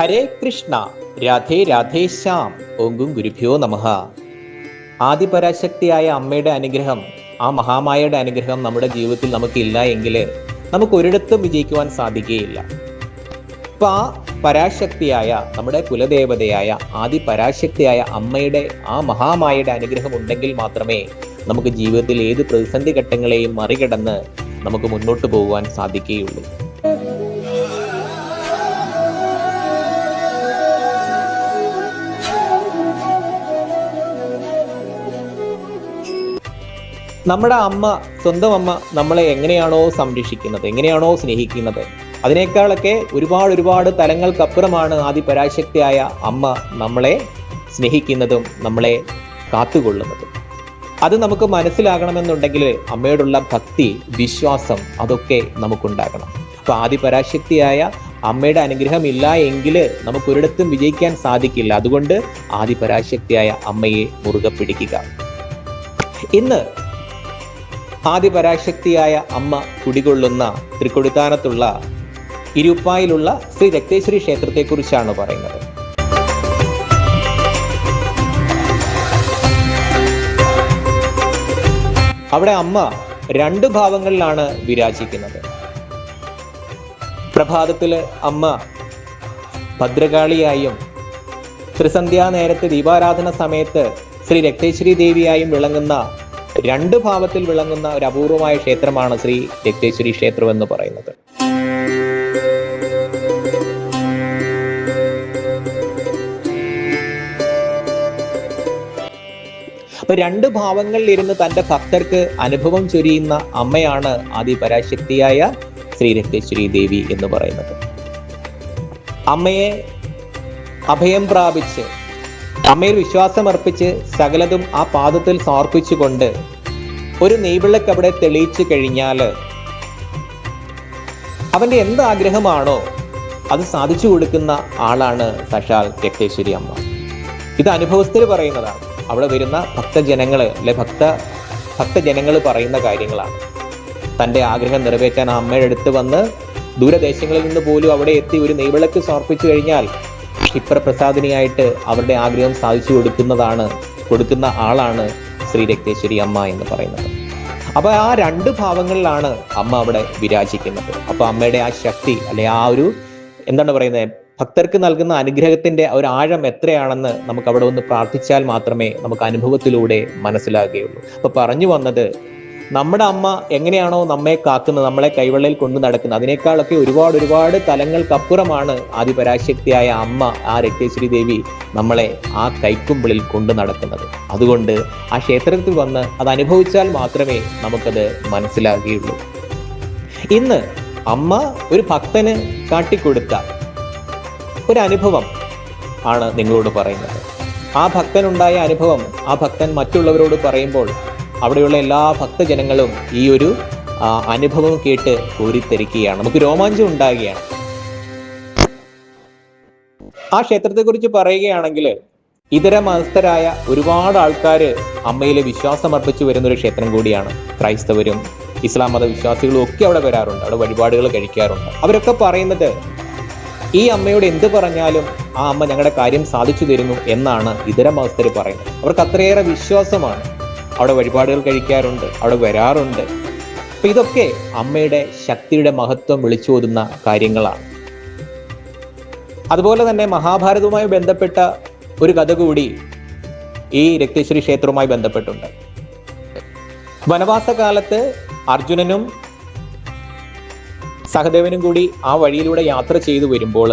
ഹരേ കൃഷ്ണ രാധേ രാധേ ശ്യാം. ഓങ്കും ഗുരുഭ്യോ നമഃ. ആദിപരാശക്തിയായ അമ്മയുടെ അനുഗ്രഹം ആ മഹാമായയുടെ അനുഗ്രഹം നമ്മുടെ ജീവിതത്തിൽ നമുക്കില്ല എങ്കിൽ നമുക്ക് ഒരിടത്തും വിജയിക്കുവാൻ സാധിക്കുകയില്ല. അപ്പൊ ആ പരാശക്തിയായ നമ്മുടെ കുലദേവതയായ ആദി പരാശക്തിയായ അമ്മയുടെ ആ മഹാമായയുടെ അനുഗ്രഹം ഉണ്ടെങ്കിൽ മാത്രമേ നമുക്ക് ജീവിതത്തിൽ ഏത് പ്രതിസന്ധി ഘട്ടങ്ങളെയും മറികടന്ന് നമുക്ക് മുന്നോട്ട് പോകുവാൻ സാധിക്കുകയുള്ളൂ. നമ്മുടെ അമ്മ സ്വന്തം അമ്മ നമ്മളെ എങ്ങനെയാണോ സംരക്ഷിക്കുന്നത് എങ്ങനെയാണോ സ്നേഹിക്കുന്നത്. അതിനേക്കാളൊക്കെ ഒരുപാട് ഒരുപാട് തലങ്ങൾക്കപ്പുറമാണ് ആദ്യ പരാശക്തിയായ അമ്മ നമ്മളെ സ്നേഹിക്കുന്നതും നമ്മളെ കാത്തുകൊള്ളുന്നതും. അത് നമുക്ക് മനസ്സിലാകണമെന്നുണ്ടെങ്കിൽ അമ്മയോടുള്ള ഭക്തി വിശ്വാസം അതൊക്കെ നമുക്കുണ്ടാകണം. അപ്പൊ ആദ്യ പരാശക്തിയായ അമ്മയുടെ അനുഗ്രഹം ഇല്ല എങ്കിൽ നമുക്കൊരിടത്തും വിജയിക്കാൻ സാധിക്കില്ല. അതുകൊണ്ട് ആദ്യ പരാശക്തിയായ അമ്മയെ മുറുകെ പിടിക്കുക. ഇന്ന് ആദിപരാശക്തിയായ അമ്മ കുടികൊള്ളുന്ന തൃക്കൊടിത്താനത്തുള്ള ഇരുപ്പായിലുള്ള ശ്രീ രക്തേശ്വരി ക്ഷേത്രത്തെക്കുറിച്ചാണ് പറയുന്നത്. അവിടെ അമ്മ രണ്ട് ഭാവങ്ങളിലാണ് വിരാജിക്കുന്നത്. പ്രഭാതത്തിൽ അമ്മ ഭദ്രകാളിയായും ത്രിസന്ധ്യാ നേരത്തെ ദീപാരാധന സമയത്ത് ശ്രീ രക്തേശ്വരി ദേവിയായും വിളങ്ങുന്ന രണ്ട് ഭാവത്തിൽ വിളങ്ങുന്ന ഒരു അപൂർവമായ ക്ഷേത്രമാണ് ശ്രീ രക്തേശ്വരി ക്ഷേത്രം എന്ന് പറയുന്നത്. അപ്പൊ രണ്ട് ഭാവങ്ങളിൽ ഇരുന്ന് തന്റെ ഭക്തർക്ക് അനുഭവം ചൊരിയുന്ന അമ്മയാണ് ആദി പരാശക്തിയായ ശ്രീ രക്തേശ്വരി ദേവി എന്ന് പറയുന്നത്. അമ്മയെ അഭയം പ്രാപിച്ച് അമ്മയിൽ വിശ്വാസമർപ്പിച്ച് സകലതും ആ പാദത്തിൽ സമർപ്പിച്ചുകൊണ്ട് ഒരു നെയ്വിളക്ക് അവിടെ തെളിയിച്ചു കഴിഞ്ഞാൽ അവന്റെ എന്ത് ആഗ്രഹമാണോ അത് സാധിച്ചു കൊടുക്കുന്ന ആളാണ് സഷാൽ രക്തേശ്വരി അമ്മ. ഇത് അനുഭവസ്ഥർ പറയുന്നതാണ്. അവിടെ വരുന്ന ഭക്തജനങ്ങൾ അല്ലെ ഭക്ത ഭക്തജനങ്ങൾ പറയുന്ന കാര്യങ്ങളാണ്. തന്റെ ആഗ്രഹം നിറവേറ്റാൻ അമ്മയുടെ അടുത്ത് വന്ന് ദൂരദേശങ്ങളിൽ നിന്ന് പോലും അവിടെ എത്തി ഒരു നെയ്വിളക്ക് സമർപ്പിച്ചു കഴിഞ്ഞാൽ ക്ഷിപ്രപ്രസാദിനിയായിട്ട് അവരുടെ ആഗ്രഹം സാധിച്ചു കൊടുക്കുന്നതാണ് കൊടുക്കുന്ന ആളാണ് ശ്രീ രക്തേശ്വരി അമ്മ എന്ന് പറയുന്നത്. അപ്പൊ ആ രണ്ട് ഭാവങ്ങളിലാണ് അമ്മ അവിടെ വിരാജിക്കുന്നത്. അപ്പൊ അമ്മയുടെ ആ ശക്തി അല്ലെ ആ ഒരു എന്താണ് പറയുന്നത് ഭക്തർക്ക് നൽകുന്ന അനുഗ്രഹത്തിന്റെ ഒരു ആഴം എത്രയാണെന്ന് നമുക്ക് അവിടെ ഒന്ന് പ്രാർത്ഥിച്ചാൽ മാത്രമേ നമുക്ക് അനുഭവത്തിലൂടെ മനസ്സിലാകുകയുള്ളൂ. അപ്പൊ പറഞ്ഞു വന്നത് നമ്മുടെ അമ്മ എങ്ങനെയാണോ നമ്മെ കാക്കുന്നത് നമ്മളെ കൈവെള്ളയിൽ കൊണ്ടു നടക്കുന്നത്. അതിനേക്കാളൊക്കെ ഒരുപാട് ഒരുപാട് തലങ്ങൾക്കപ്പുറമാണ് ആദിപരാശക്തിയായ അമ്മ ആ രക്തേശ്വരി ദേവി നമ്മളെ ആ കൈക്കുമ്പിളിൽ കൊണ്ടു നടക്കുന്നത്. അതുകൊണ്ട് ആ ക്ഷേത്രത്തിൽ വന്ന് അത് അനുഭവിച്ചാൽ മാത്രമേ നമുക്കത് മനസ്സിലാകുകയുള്ളൂ. ഇന്ന് അമ്മ ഒരു ഭക്തന് കാട്ടിക്കൊടുത്ത ഒരു അനുഭവം ആണ് നിങ്ങളോട് പറയുന്നത്. ആ ഭക്തനുണ്ടായ അനുഭവം ആ ഭക്തൻ മറ്റുള്ളവരോട് പറയുമ്പോൾ അവിടെയുള്ള എല്ലാ ഭക്തജനങ്ങളും ഈ ഒരു അനുഭവം കേട്ട് കോരിത്തെരിക്കുകയാണ് നമുക്ക് രോമാഞ്ചം ഉണ്ടാകുകയാണ്. ആ ക്ഷേത്രത്തെക്കുറിച്ച് പറയുകയാണെങ്കിൽ ഇതര മതസ്ഥരായ ഒരുപാട് ആൾക്കാർ അമ്മയിൽ വിശ്വാസം അർപ്പിച്ചു വരുന്ന ഒരു ക്ഷേത്രം കൂടിയാണ്. ക്രൈസ്തവരും ഇസ്ലാം മത വിശ്വാസികളും ഒക്കെ അവിടെ വരാറുണ്ട്. അവിടെ വഴിപാടുകൾ കഴിക്കാറുണ്ട്. അവരൊക്കെ പറയുന്നത് ഈ അമ്മയോട് എന്ത് പറഞ്ഞാലും ആ അമ്മ ഞങ്ങളുടെ കാര്യം സാധിച്ചു തരുന്നു എന്നാണ് ഇതര മതസ്ഥർ പറയുന്നത്. അവർക്ക് അത്രയേറെ വിശ്വാസമാണ്. അവിടെ വഴിപാടുകൾ കഴിക്കാറുണ്ട് അവിടെ വരാറുണ്ട്. അപ്പം ഇതൊക്കെ അമ്മയുടെ ശക്തിയുടെ മഹത്വം വിളിച്ചോതുന്ന കാര്യങ്ങളാണ്. അതുപോലെ തന്നെ മഹാഭാരതവുമായി ബന്ധപ്പെട്ട ഒരു കഥ കൂടി ഈ രക്തേശ്വരി ക്ഷേത്രവുമായി ബന്ധപ്പെട്ടുണ്ട്. വനവാസ കാലത്ത് അർജുനനും സഹദേവനും കൂടി ആ വഴിയിലൂടെ യാത്ര ചെയ്തു വരുമ്പോൾ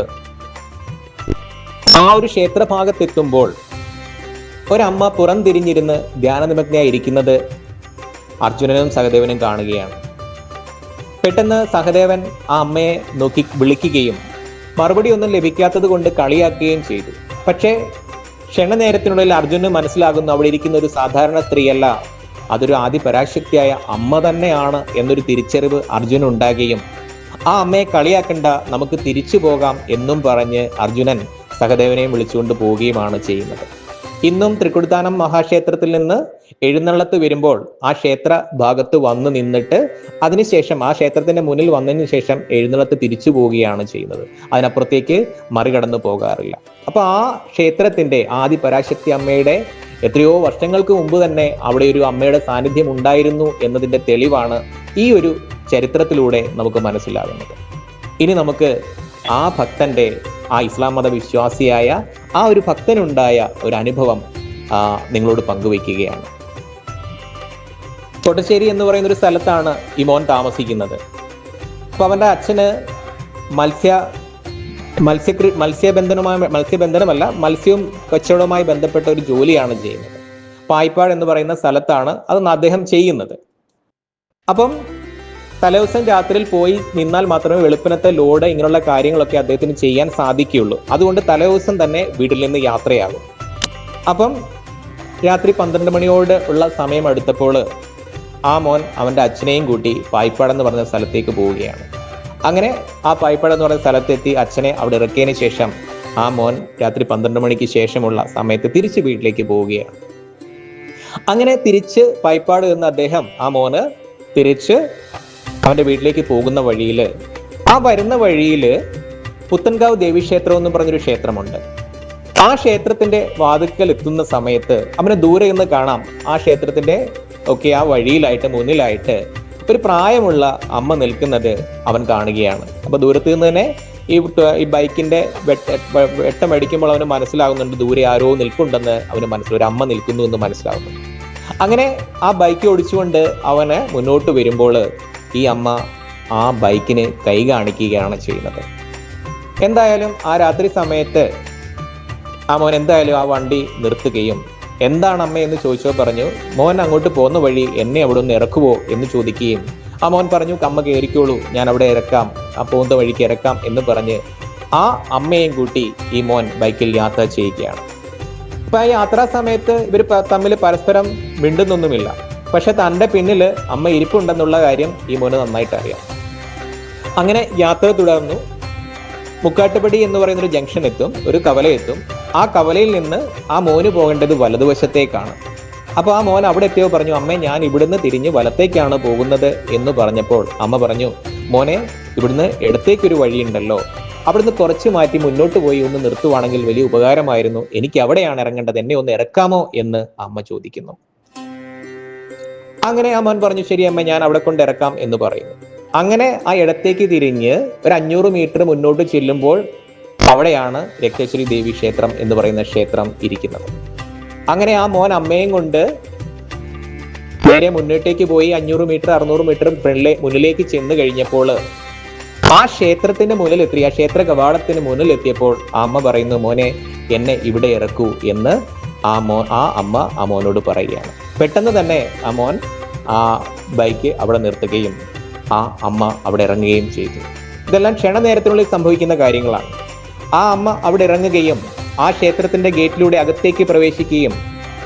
ആ ഒരു ക്ഷേത്രഭാഗത്തെത്തുമ്പോൾ ഒരമ്മ പുറംതിരിഞ്ഞിരുന്ന് ധ്യാനനിമഗ്നയായി ഇരിക്കുന്നത് അർജുനനും സഹദേവനും കാണുകയാണ്. പെട്ടെന്ന് സഹദേവൻ ആ അമ്മയെ നോക്കി വിളിക്കുകയും മറുപടി ഒന്നും ലഭിക്കാത്തത് കൊണ്ട് കളിയാക്കുകയും ചെയ്തു. പക്ഷേ ക്ഷണനേരത്തിനുള്ളിൽ അർജുനന് മനസ്സിലാകുന്നു അവിടെ ഇരിക്കുന്ന ഒരു സാധാരണ സ്ത്രീയല്ല. അതൊരു ആദിപരാശക്തിയായ അമ്മ തന്നെയാണ് എന്നൊരു തിരിച്ചറിവ് അർജുനൻ ഉണ്ടാകുകയും ആ അമ്മയെ കളിയാക്കണ്ട നമുക്ക് തിരിച്ചു പോകാം എന്നും പറഞ്ഞ് അർജുനൻ സഹദേവനെയും വിളിച്ചുകൊണ്ട് പോവുകയുമാണ് ചെയ്യുന്നത്. ഇന്നും തൃക്കുടിത്താനം മഹാക്ഷേത്രത്തിൽ നിന്ന് എഴുന്നള്ളത്ത് വരുമ്പോൾ ആ ക്ഷേത്ര ഭാഗത്ത് വന്ന് നിന്നിട്ട് അതിനുശേഷം ആ ക്ഷേത്രത്തിന്റെ മുന്നിൽ വന്നതിന് ശേഷം എഴുന്നള്ളത്ത് തിരിച്ചു പോവുകയാണ് ചെയ്യുന്നത്. അതിനപ്പുറത്തേക്ക് മറികടന്നു പോകാറില്ല. അപ്പൊ ആ ക്ഷേത്രത്തിന്റെ ആദി പരാശക്തി അമ്മയുടെ എത്രയോ വർഷങ്ങൾക്ക് മുമ്പ് തന്നെ അവിടെ ഒരു അമ്മയുടെ സാന്നിധ്യം ഉണ്ടായിരുന്നു എന്നതിന്റെ തെളിവാണ് ഈ ഒരു ചരിത്രത്തിലൂടെ നമുക്ക് മനസ്സിലാകുന്നത്. ഇനി നമുക്ക് ആ ഭക്തന്റെ ആ ഇസ്ലാം മത വിശ്വാസിയായ ആ ഒരു ഭക്തനുണ്ടായ ഒരു അനുഭവം നിങ്ങളോട് പങ്കുവയ്ക്കുകയാണ്. കൊട്ടശ്ശേരി എന്ന് പറയുന്ന ഒരു സ്ഥലത്താണ് ഈ മോൻ താമസിക്കുന്നത്. അപ്പോൾ അവന്റെ അച്ഛന് മത്സ്യ മത്സ്യ മത്സ്യബന്ധനവുമായി മത്സ്യബന്ധനമല്ല മത്സ്യവും കച്ചവടവുമായി ബന്ധപ്പെട്ട ഒരു ജോലിയാണ് ചെയ്യുന്നത്. പായ്പാട് എന്ന് പറയുന്ന സ്ഥലത്താണ് അത് അദ്ദേഹം ചെയ്യുന്നത്. അപ്പം തലേദിവസം രാത്രിയിൽ പോയി നിന്നാൽ മാത്രമേ വെളുപ്പിനത്തെ ലോഡ് ഇങ്ങനെയുള്ള കാര്യങ്ങളൊക്കെ അദ്ദേഹത്തിന് ചെയ്യാൻ സാധിക്കുകയുള്ളൂ. അതുകൊണ്ട് തലേദിവസം തന്നെ വീട്ടിൽ നിന്ന് യാത്രയാകും. അപ്പം രാത്രി പന്ത്രണ്ട് മണിയോട് ഉള്ള സമയം അടുത്തപ്പോൾ ആ മോൻ അവന്റെ അച്ഛനെയും കൂട്ടി പായ്പാട് എന്ന് പറഞ്ഞ സ്ഥലത്തേക്ക് പോവുകയാണ്. അങ്ങനെ ആ പായ്പാട് എന്ന് പറയുന്ന സ്ഥലത്തെത്തി അച്ഛനെ അവിടെ ഇറക്കിയതിന് ശേഷം ആ മോൻ രാത്രി പന്ത്രണ്ട് മണിക്ക് ശേഷമുള്ള സമയത്ത് തിരിച്ച് വീട്ടിലേക്ക് പോവുകയാണ്. അങ്ങനെ തിരിച്ച് പായ്പാട് എന്ന അദ്ദേഹം ആ മോന് തിരിച്ച് അവന്റെ വീട്ടിലേക്ക് പോകുന്ന വഴിയിൽ ആ വരുന്ന വഴിയിൽ പുത്തൻകാവ് ദേവീക്ഷേത്രം എന്ന് പറഞ്ഞൊരു ക്ഷേത്രമുണ്ട്. ആ ക്ഷേത്രത്തിന്റെ വാതുക്കൽ എത്തുന്ന സമയത്ത് അവന് ദൂരെ നിന്ന് കാണാം. ആ ക്ഷേത്രത്തിന്റെ ഒക്കെ ആ വഴിയിലായിട്ട് മുന്നിലായിട്ട് ഒരു പ്രായമുള്ള അമ്മ നിൽക്കുന്നത് അവൻ കാണുകയാണ്. അപ്പോൾ ദൂരത്ത് നിന്ന് തന്നെ ഈ ഈ ബൈക്കിന്റെ വെട്ട വെട്ടം അടിക്കുമ്പോൾ അവന് മനസ്സിലാകുന്നുണ്ട് ദൂരെ ആരോ നിൽക്കുന്നുണ്ടെന്ന് അവന് മനസ്സിലാവും ഒരു അമ്മ നിൽക്കുന്നു എന്ന് മനസ്സിലാകുന്നു അങ്ങനെ ആ ബൈക്ക് ഓടിച്ചുകൊണ്ട് അവന് മുന്നോട്ട് വരുമ്പോൾ ഈ അമ്മ ആ ബൈക്കിന് കൈ കാണിക്കുകയാണ് ചെയ്യുന്നത്. എന്തായാലും ആ രാത്രി സമയത്ത് ആ മോൻ എന്തായാലും ആ വണ്ടി നിർത്തുകയും എന്താണ് അമ്മ എന്ന് ചോദിച്ചോ പറഞ്ഞു മോൻ അങ്ങോട്ട് പോകുന്ന വഴി എന്നെ അവിടെ ഒന്ന് ഇറക്കുവോ? എന്ന് ചോദിക്കുകയും ആ മോൻ പറഞ്ഞു അമ്മ കയറിക്കോളൂ ഞാൻ അവിടെ ഇറക്കാം ആ പോകുന്ന വഴിക്ക് ഇറക്കാം എന്ന് പറഞ്ഞ് ആ അമ്മയും കൂട്ടി ഈ മോൻ ബൈക്കിൽ യാത്ര ചെയ്യുകയാണ്. അപ്പൊ ആ യാത്രാ സമയത്ത് ഇവർ തമ്മിൽ പരസ്പരം മിണ്ടുന്നൊന്നുമില്ല. പക്ഷെ തന്റെ പിന്നിൽ അമ്മ ഇരിപ്പുണ്ടെന്നുള്ള കാര്യം ഈ മോന് നന്നായിട്ട് അറിയാം. അങ്ങനെ യാത്ര തുടർന്നു. മുക്കാട്ടുപടി എന്ന് പറയുന്ന ഒരു ജംഗ്ഷൻ എത്തും ഒരു കവല എത്തും ആ കവലയിൽ നിന്ന് ആ മോന് പോകേണ്ടത് വലതുവശത്തേക്കാണ്. അപ്പോൾ ആ മോൻ അവിടെ എത്തിയോ പറഞ്ഞു അമ്മേ ഞാൻ ഇവിടുന്ന് തിരിഞ്ഞ് വലത്തേക്കാണ് പോകുന്നത് എന്ന് പറഞ്ഞപ്പോൾ അമ്മ പറഞ്ഞു മോനെ ഇവിടുന്ന് ഇടത്തേക്കൊരു വഴിയുണ്ടല്ലോ. അവിടുന്ന് കുറച്ച് മാറ്റി മുന്നോട്ട് പോയി ഒന്ന് നിർത്തുവാണെങ്കിൽ വലിയ ഉപകാരമായിരുന്നു. എനിക്ക് അവിടെയാണ് ഇറങ്ങേണ്ടത്. എന്നെ ഒന്ന് ഇറക്കാമോ? എന്ന് അമ്മ ചോദിക്കുന്നു. അങ്ങനെ ആ മോൻ പറഞ്ഞു ശരി അമ്മ ഞാൻ അവിടെ കൊണ്ട് ഇറക്കാം എന്ന് പറയുന്നു. അങ്ങനെ ആ ഇടത്തേക്ക് തിരിഞ്ഞ് ഒരു അഞ്ഞൂറ് മീറ്റർ മുന്നോട്ട് ചെല്ലുമ്പോൾ അവിടെയാണ് രക്തേശ്വരി ദേവി ക്ഷേത്രം എന്ന് പറയുന്ന ക്ഷേത്രം ഇരിക്കുന്നത്. അങ്ങനെ ആ മോൻ അമ്മയും കൊണ്ട് നേരെ മുന്നോട്ടേക്ക് പോയി അഞ്ഞൂറ് മീറ്റർ അറുന്നൂറ് മീറ്റർ ഫ്രണ്ടിലെ മുന്നിലേക്ക് ചെന്ന് കഴിഞ്ഞപ്പോൾ ആ ക്ഷേത്രത്തിന്റെ മുന്നിലെത്തി ആ ക്ഷേത്ര കവാടത്തിന് മുന്നിലെത്തിയപ്പോൾ ആ അമ്മ പറയുന്നു മോനെ എന്നെ ഇവിടെ ഇറക്കൂ എന്ന് ആ മോ ആ അമ്മ ആ മോനോട് പറയുകയാണ്. പെട്ടെന്ന് തന്നെ ആ മോൻ ആ ബൈക്ക് അവിടെ നിർത്തുകയും ആ അമ്മ അവിടെ ഇറങ്ങുകയും ചെയ്തു. ഇതെല്ലാം ക്ഷണനേരത്തിനുള്ളിൽ സംഭവിക്കുന്ന കാര്യങ്ങളാണ്. ആ അമ്മ അവിടെ ഇറങ്ങുകയും ആ ക്ഷേത്രത്തിന്റെ ഗേറ്റിലൂടെ അകത്തേക്ക് പ്രവേശിക്കുകയും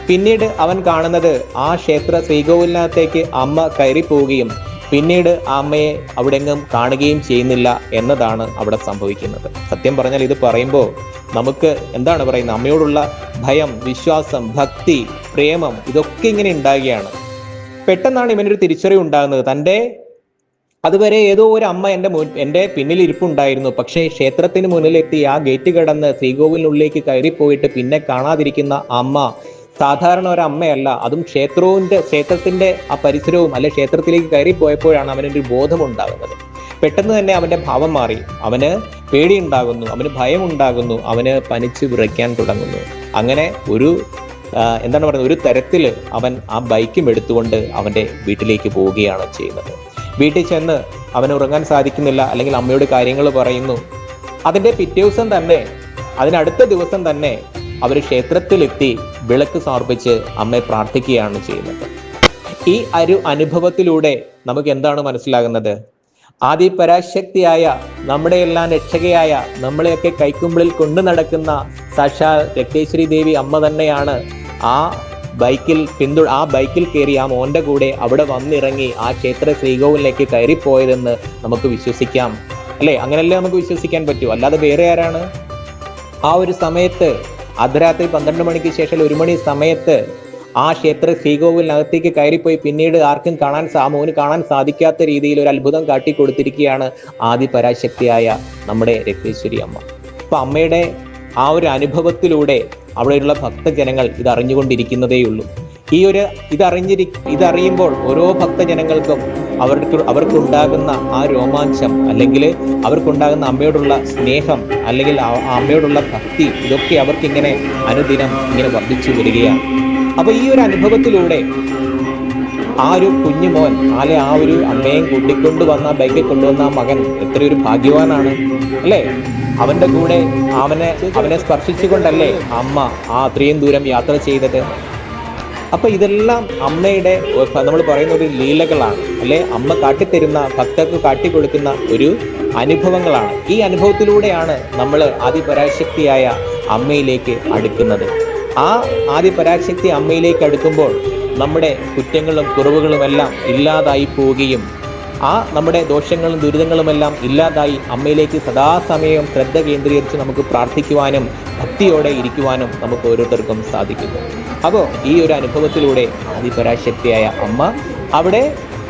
പിന്നീട് അവൻ കാണുന്നത് ആ ക്ഷേത്ര ശ്രീകോവിലിനകത്തേക്ക് അമ്മ കയറി പോവുകയും പിന്നീട് ആ അമ്മയെ അവിടെങ്ങും കാണുകയും ചെയ്യുന്നില്ല എന്നതാണ് അവിടെ സംഭവിക്കുന്നത്. സത്യം പറഞ്ഞാൽ ഇത് പറയുമ്പോൾ നമുക്ക് എന്താണ് പറയുന്നത്? അമ്മയോടുള്ള ഭയം വിശ്വാസം ഭക്തി പ്രേമം ഇതൊക്കെ ഇങ്ങനെ ഉണ്ടാകുകയാണ്. പെട്ടെന്നാണ് ഇവനൊരു തിരിച്ചറിവ് ഉണ്ടാകുന്നത്. തന്റെ അതുവരെ ഏതോ ഒരു അമ്മ എന്റെ മുൻ എന്റെ പിന്നിൽ ഇരിപ്പുണ്ടായിരുന്നു. പക്ഷേ ക്ഷേത്രത്തിന് മുന്നിലെത്തി ആ ഗേറ്റ് കടന്ന് ശ്രീകോവിലിനുള്ളിലേക്ക് കയറിപ്പോയിട്ട് പിന്നെ കാണാതിരിക്കുന്ന അമ്മ സാധാരണ ഒരു അമ്മയല്ല അതും ക്ഷേത്രവിന്റെ ക്ഷേത്രത്തിന്റെ ആ പരിസരവും അല്ലെ ക്ഷേത്രത്തിലേക്ക് കയറിപ്പോയപ്പോഴാണ് അവനൊരു ബോധം ഉണ്ടാകുന്നത്. പെട്ടെന്ന് തന്നെ അവന്റെ ഭാവം മാറി. അവന് പേടിയുണ്ടാകുന്നു അവന് ഭയമുണ്ടാകുന്നു അവന് പനിച്ച് വിറയ്ക്കാൻ തുടങ്ങുന്നു. അങ്ങനെ ഒരു എന്താണ് പറയുന്നത്? ഒരു തരത്തിൽ അവൻ ആ ബൈക്കും എടുത്തുകൊണ്ട് അവന്റെ വീട്ടിലേക്ക് പോവുകയാണ് ചെയ്യുന്നത്. വീട്ടിൽ ചെന്ന് അവന് ഉറങ്ങാൻ സാധിക്കുന്നില്ല അല്ലെങ്കിൽ അമ്മയോട് കാര്യങ്ങൾ പറയുന്നു. അതിന്റെ പിറ്റേ ദിവസം തന്നെ അതിനടുത്ത ദിവസം തന്നെ അവർ ക്ഷേത്രത്തിലെത്തി വിളക്ക് സമർപ്പിച്ച് അമ്മയെ പ്രാർത്ഥിക്കുകയാണ് ചെയ്യുന്നത്. ഈ ഒരു അനുഭവത്തിലൂടെ നമുക്ക് എന്താണ് മനസ്സിലാകുന്നത്? ആദി പരാശക്തിയായ നമ്മുടെ എല്ലാം രക്ഷകയായ നമ്മളെയൊക്കെ കൈക്കുമ്പിളിൽ കൊണ്ടു നടക്കുന്ന സാക്ഷാ രക്തേശ്വരി ദേവി അമ്മ തന്നെയാണ്. ആ ബൈക്കിൽ പിന്തു ആ ബൈക്കിൽ കയറി ആ മോന്റെ കൂടെ അവിടെ വന്നിറങ്ങി ആ ക്ഷേത്ര ശ്രീകോവിലേക്ക് കയറിപ്പോയതെന്ന് നമുക്ക് വിശ്വസിക്കാം. അല്ലേ? അങ്ങനെയല്ലേ നമുക്ക് വിശ്വസിക്കാൻ പറ്റൂ? അല്ലാതെ വേറെ ആരാണ്? ആ ഒരു സമയത്ത് അർദ്ധരാത്രി പന്ത്രണ്ട് മണിക്ക് ശേഷം ഒരു മണി സമയത്ത് ആ ക്ഷേത്ര ശ്രീകോവിലിനകത്തേക്ക് കയറിപ്പോയി. പിന്നീട് ആർക്കും കാണാൻ സാമൂഹിന് കാണാൻ സാധിക്കാത്ത രീതിയിൽ ഒരു അത്ഭുതം കാട്ടിക്കൊടുത്തിരിക്കുകയാണ് ആദി പരാശക്തിയായ നമ്മുടെ രക്തേശ്വരി അമ്മ. അപ്പൊ അമ്മയുടെ ആ ഒരു അനുഭവത്തിലൂടെ അവിടെയുള്ള ഭക്തജനങ്ങൾ ഇത് ഈ ഒരു ഇതറിഞ്ഞിരി ഇതറിയുമ്പോൾ ഓരോ ഭക്തജനങ്ങൾക്കും അവർക്ക് അവർക്കുണ്ടാകുന്ന ആ രോമാഞ്ചം അല്ലെങ്കിൽ അവർക്കുണ്ടാകുന്ന അമ്മയോടുള്ള സ്നേഹം അല്ലെങ്കിൽ അമ്മയോടുള്ള ഭക്തി ഇതൊക്കെ അവർക്കിങ്ങനെ അനുദിനം ഇങ്ങനെ വർദ്ധിച്ചു വരികയാണ്. അപ്പൊ ഈ ഒരു അനുഭവത്തിലൂടെ ആ ഒരു കുഞ്ഞുമോൻ അല്ലെ ആ ഒരു അമ്മയും കൂട്ടിക്കൊണ്ട് വന്ന ബൈക്കിൽ കൊണ്ടുവന്ന ആ മകൻ എത്രയൊരു ഭാഗ്യവാനാണ് അല്ലേ? അവന്റെ കൂടെ അവനെ അവനെ സ്പർശിച്ചുകൊണ്ടല്ലേ അമ്മ ആ അത്രയും ദൂരം യാത്ര ചെയ്തത്? അപ്പൊ ഇതെല്ലാം അമ്മയുടെ നമ്മൾ പറയുന്ന ഒരു ലീലകളാണ് അല്ലെ? അമ്മ കാട്ടിത്തരുന്ന ഭക്തർക്ക് കാട്ടിക്കൊടുക്കുന്ന ഒരു അനുഭവങ്ങളാണ്. ഈ അനുഭവത്തിലൂടെയാണ് നമ്മൾ ആദിപരാശക്തിയായ അമ്മയിലേക്ക് അടുക്കുന്നത്. ആ ആദ്യ പരാശക്തി അമ്മയിലേക്ക് അടുക്കുമ്പോൾ നമ്മുടെ കുറ്റങ്ങളും കുറവുകളുമെല്ലാം ഇല്ലാതായി പോവുകയും ആ നമ്മുടെ ദോഷങ്ങളും ദുരിതങ്ങളുമെല്ലാം ഇല്ലാതായി അമ്മയിലേക്ക് സദാസമയം ശ്രദ്ധ കേന്ദ്രീകരിച്ച് നമുക്ക് പ്രാർത്ഥിക്കുവാനും ഭക്തിയോടെ ഇരിക്കുവാനും നമുക്ക് ഓരോരുത്തർക്കും സാധിക്കുന്നു. അപ്പോൾ ഈ ഒരു അനുഭവത്തിലൂടെ ആദിപരാശക്തിയായ അമ്മ അവിടെ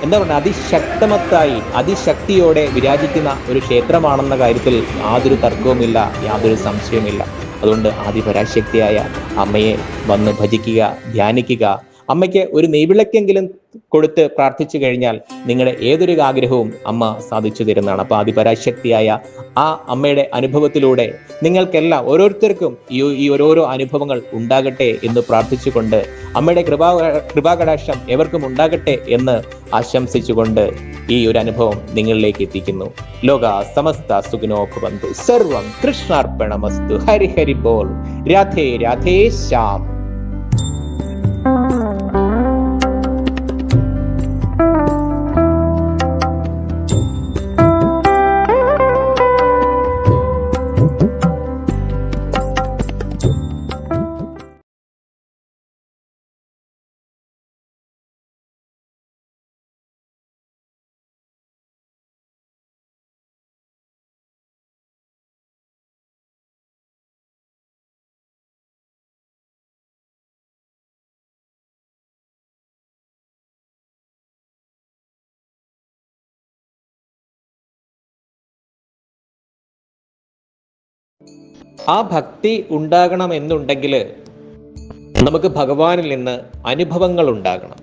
എന്താ പറയുക അതിശക്തമത്തായി അതിശക്തിയോടെ വിരാജിക്കുന്ന ഒരു ക്ഷേത്രമാണെന്ന കാര്യത്തിൽ യാതൊരു തർക്കവുമില്ല യാതൊരു സംശയവുമില്ല. അതുകൊണ്ട് ആദിപരാശക്തിയായ അമ്മയെ വന്ന് ഭജിക്കുക ധ്യാനിക്കുക. അമ്മയ്ക്ക് ഒരു നെയ്വിളക്കെങ്കിലും കൊടുത്ത് പ്രാർത്ഥിച്ചു കഴിഞ്ഞാൽ നിങ്ങളുടെ ഏതൊരു ആഗ്രഹവും അമ്മ സാധിച്ചു തരുന്നതാണ്. അപ്പൊ അതിപരാശക്തിയായ ആ അമ്മയുടെ അനുഭവത്തിലൂടെ നിങ്ങൾക്കെല്ലാം ഓരോരുത്തർക്കും ഈ ഈ ഓരോരോ അനുഭവങ്ങൾ ഉണ്ടാകട്ടെ എന്ന് പ്രാർത്ഥിച്ചുകൊണ്ട് അമ്മയുടെ കൃപാ കൃപാകടാക്ഷം എവർക്കും ഉണ്ടാകട്ടെ എന്ന് ആശംസിച്ചുകൊണ്ട് ഈ ഒരു അനുഭവം നിങ്ങളിലേക്ക് എത്തിക്കുന്നു. ലോക സമസ്ത സുഖിനോ ഭവന്തു സർവം കൃഷ്ണാർപ്പണമസ്തു. ഹരി ഹരി ബോൾ. രാധേ രാധേ ശ്യാം. ആ ഭക്തി ഉണ്ടാകണമെന്നുണ്ടെങ്കിൽ നമുക്ക് ഭഗവാനിൽ നിന്ന് അനുഭവങ്ങൾ ഉണ്ടാകണം.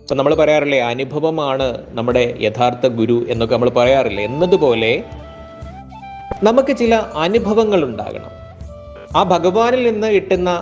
ഇപ്പം നമ്മൾ പറയാറില്ലേ അനുഭവമാണ് നമ്മുടെ യഥാർത്ഥ ഗുരു എന്നൊക്കെ നമ്മൾ പറയാറില്ലേ? എന്നതുപോലെ നമുക്ക് ചില അനുഭവങ്ങൾ ഉണ്ടാകണം. ആ ഭഗവാനിൽ നിന്ന് കിട്ടുന്ന